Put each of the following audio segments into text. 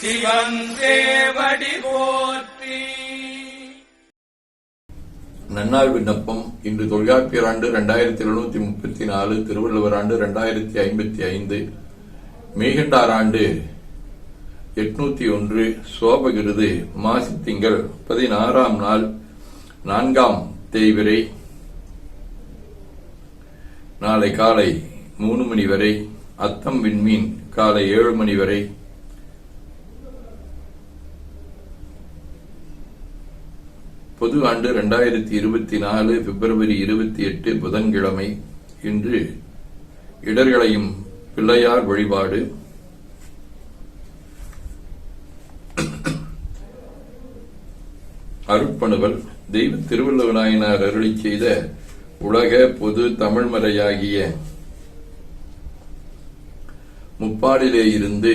சிவன் போற்றி. நன்னாள் விண்ணப்பம். இன்று தொல்காப்பியர் ஆண்டு இரண்டாயிரத்தி எழுநூத்தி முப்பத்தி நாலு திருவள்ளுவர் ஆண்டு இரண்டாயிரத்தி ஐம்பத்தி ஐந்து மேகண்டார் ஆண்டு எட்நூத்தி ஒன்று சோபகிருது மாசி திங்கள் பதினாறாம் நாள் நான்காம் தேய்விரை நாளை காலை மூணு மணி வரை அத்தம் விண்மீன் காலை ஏழு மணி வரை பொது ஆண்டு இரண்டாயிரத்தி இருபத்தி நாலு பிப்ரவரி இருபத்தி எட்டு புதன்கிழமை இன்று இடர்களையும் பிள்ளையார் வழிபாடு. அருட்பணுவல் தெய்வ திருவள்ளுவநாயனார் அருளி செய்த உலக பொது தமிழ்மறையாகிய முப்பாடிலே இருந்து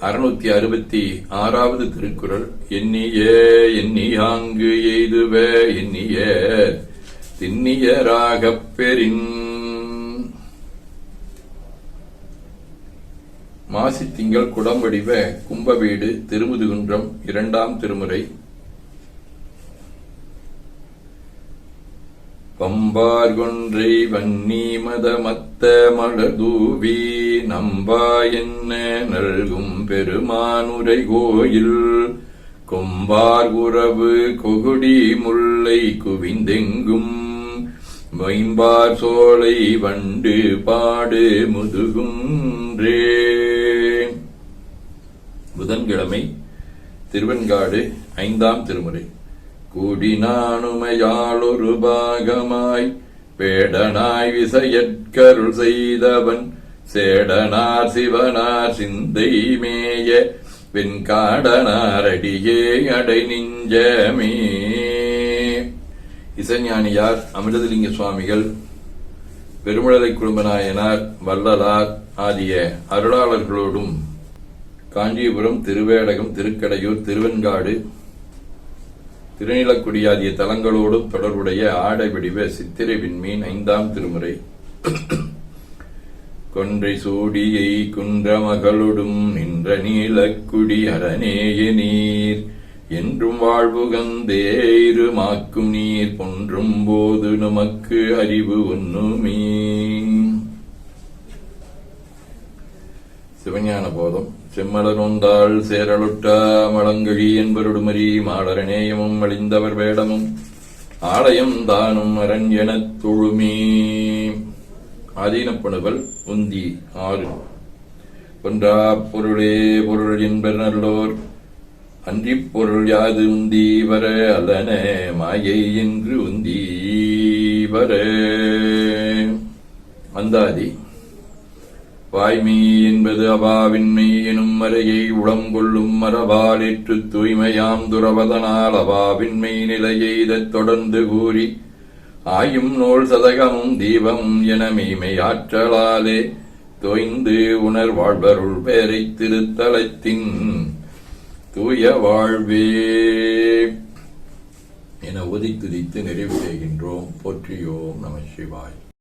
அறுநூத்தி அறுபத்தி ஆறாவது திருக்குறள் எண்ணிய எண்ணியாங்கு எய்துவ எண்ணிய திண்ணியராகப் பெறின். மாசி திங்கள் குடம்படிவ கும்பவீடு திருமுதுகுன்றம் இரண்டாம் திருமுறை பம்பார் கொன்றை வன்னி மதமத்த மலதூவி நம்பா என்ன நல்கும் பெருமானுரை கோயில். கொம்பார் உறவு கொகுடி முல்லை குவிந்தெங்கும் வைம்பார் சோலை வண்டு பாடு முதுகுன்றே. புதன்கிழமை திருவெண்காடு ஐந்தாம் திருமுறை. கூடினானுமையாளொரு பாகமாய் பேடனாய் விசையற்கருள் செய்தவன் சேடனார் சிவனார் சிந்தை மேய வெண்காடனாரடியே அடை நெஞ்சமே இசைஞானியார் அமிர்தலிங்க சுவாமிகள் பெருமழலை குடும்பநாயனார் வள்ளலார் ஆகிய அருளாளர்களோடும் காஞ்சிபுரம் திருவேடகம் திருக்கடையூர் திருவெண்காடு திருநிலக்குடி ஆகிய தலங்களோடும் தொடர்புடைய ஆடை வடிவ சித்திரை விண்மீன் ஐந்தாம் திருமுறை. கொன்றை சூடியை குன்ற மகளொடும் நின்ற நீலக்குடி அரணேய நீர். என்றும் வாழ்வுகந்தேருமாக்கும் நீர். பொன்றும் போது நமக்கு அறிவு ஒன்றுமே சிவஞான போதம். செம்மலனொந்தாள் சேரலுட்டா மலங்கழி என்பருடுமரி மாடரநேயமும் அழிந்தவர் வேடமும் ஆலயம் தானும் அரண் எனத் தொழுமே. ஆதீனப்பணுவல் உந்தி ஆறு. ஒன்றா பொருளே பொருள் என்பர் நல்லோர் அன்றி பொருள் யாது உந்தி வர அல்லன மாயை என்று உந்தி வர. அந்தாதி. வாய்மை என்பது அபாவின்மை எனும் மறையை உளம் கொள்ளும் தூய்மையாம் துறவதனால் அபாவின்மை நிலையெய்தத் தொடர்ந்து கூறி ஆயும் நூல் சதகமும் தீபமும் என மெய்மை ஆற்றலாலே தோய்ந்து உணர் வாழ்வருள் பெயரை திருத்தலத்தின் தூய வாழ்வே. என ஒதி துதித்து நிறைவு செய்கின்றோம். போற்றியோம் நம சிவாய்.